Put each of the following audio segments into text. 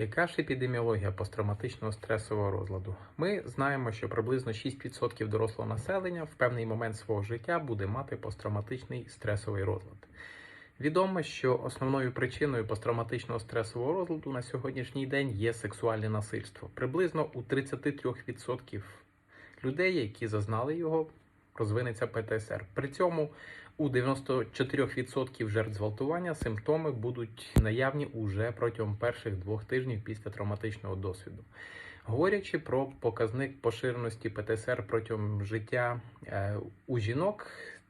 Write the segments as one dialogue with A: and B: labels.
A: Яка ж епідеміологія посттравматичного стресового розладу? Ми знаємо, що приблизно 6% дорослого населення в певний момент свого життя буде мати посттравматичний стресовий розлад. Відомо, що основною причиною посттравматичного стресового розладу на сьогоднішній день є сексуальне насильство. Приблизно у 33% людей, які зазнали його, розвинеться ПТСР. При цьому у 94% жертв зґвалтування симптоми будуть наявні уже протягом перших двох тижнів після травматичного досвіду. Говорячи про показник поширеності ПТСР протягом життя е, у жінок,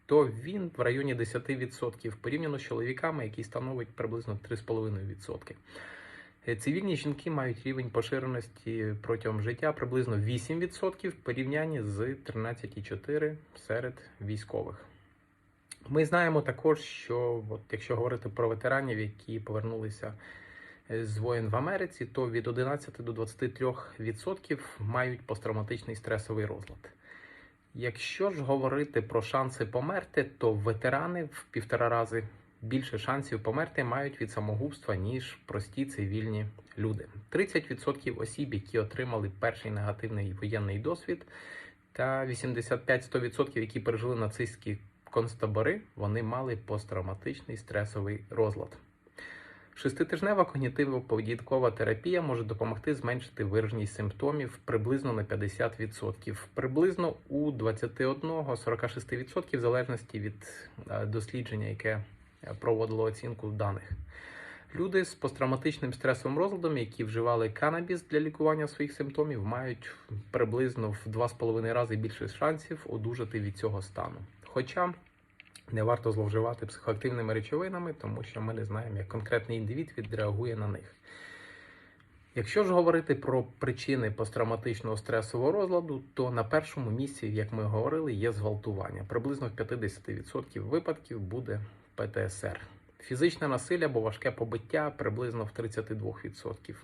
A: то він в районі 10% порівняно з чоловіками, який становить приблизно 3,5%. Е, Цивільні жінки мають рівень поширеності протягом життя приблизно 8% в порівнянні з 13,4% серед військових. Ми знаємо також, що от, якщо говорити про ветеранів, які повернулися е, з воєн в Америці, то від 11 до 23% мають посттравматичний стресовий розлад. Якщо ж говорити про шанси померти, то ветерани в півтора рази більше шансів померти мають від самогубства, ніж прості цивільні люди. 30% осіб, які отримали перший негативний воєнний досвід, та 85-100%, які пережили нацистські концтабори, вони мали посттравматичний стресовий розлад. Шеститижнева когнітивно-поведінкова терапія може допомогти зменшити вираженість симптомів приблизно на 50%, приблизно у 21-46% в залежності від е, дослідження, яке проводило оцінку даних. Люди з посттравматичним стресовим розладом, які вживали канабіс для лікування своїх симптомів, мають приблизно в 2,5 рази більше шансів одужати від цього стану. Хоча не варто зловживати психоактивними речовинами, тому що ми не знаємо, як конкретний індивід відреагує на них. Якщо ж говорити про причини посттравматичного стресового розладу, то на першому місці, як ми говорили, є зґвалтування. Приблизно в 50% випадків буде ПТСР. Фізичне насилля або важке побиття приблизно в 32%.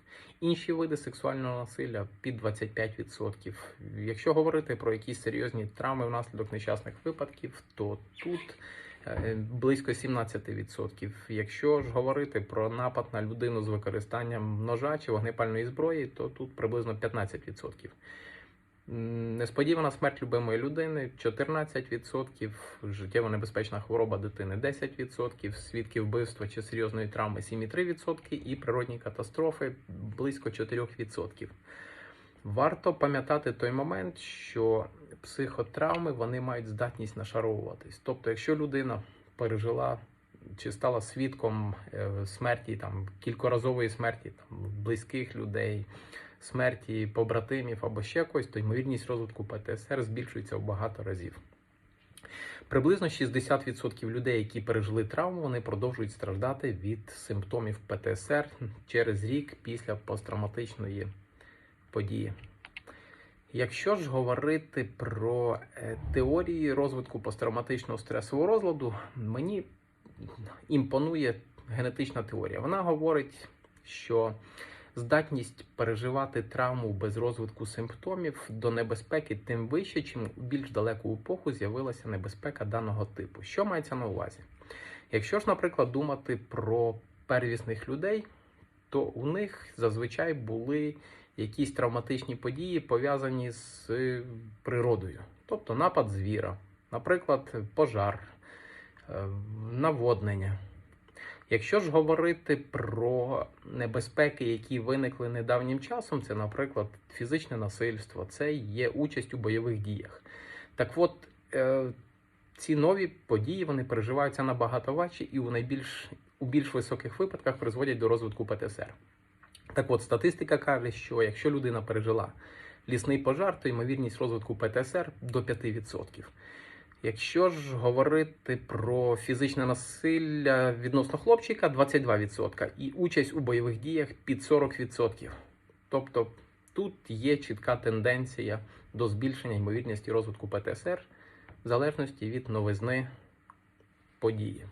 A: Інші види сексуального насилля під 25%. Якщо говорити про якісь серйозні травми внаслідок нещасних випадків, то тут е, близько 17%. Якщо ж говорити про напад на людину з використанням ножа чи вогнепальної зброї, то тут приблизно 15%. Несподівана смерть любимої людини 14%, життєво небезпечна хвороба дитини 10%, свідки вбивства чи серйозної травми 7,3% і природні катастрофи близько 4%. Варто пам'ятати той момент, що психотравми вони мають здатність нашаровуватись. Тобто, якщо людина пережила чи стала свідком е, смерті там кількоразової смерті там близьких людей, смерті побратимів або ще когось, то ймовірність розвитку ПТСР збільшується в багато разів. Приблизно 60% людей, які пережили травму, вони продовжують страждати від симптомів ПТСР через рік після посттравматичної події. Якщо ж говорити про е, теорії розвитку посттравматичного стресового розладу, мені імпонує генетична теорія. Вона говорить, що здатність переживати травму без розвитку симптомів до небезпеки тим вище, чим у більш далеку епоху з'явилася небезпека даного типу. Що мається на увазі? Якщо ж, наприклад, думати про первісних людей, то у них зазвичай були якісь травматичні події пов'язані з е, природою, тобто напад звіра, наприклад, пожар, е, наводнення. Якщо ж говорити про небезпеки, які виникли недавнім часом, це, наприклад, фізичне насильство, це є участь у бойових діях. Так от, е, ці нові події вони переживаються набагато важче і у найбільш у більш високих випадках призводять до розвитку ПТСР. Так от, статистика каже, що якщо людина пережила лісний пожар, то ймовірність розвитку ПТСР до 5%. Якщо ж говорити про фізичне насилля відносно хлопчика 22% і участь у бойових діях під 40%. Тобто тут є чітка тенденція до збільшення ймовірності розвитку ПТСР в залежності від новизни події.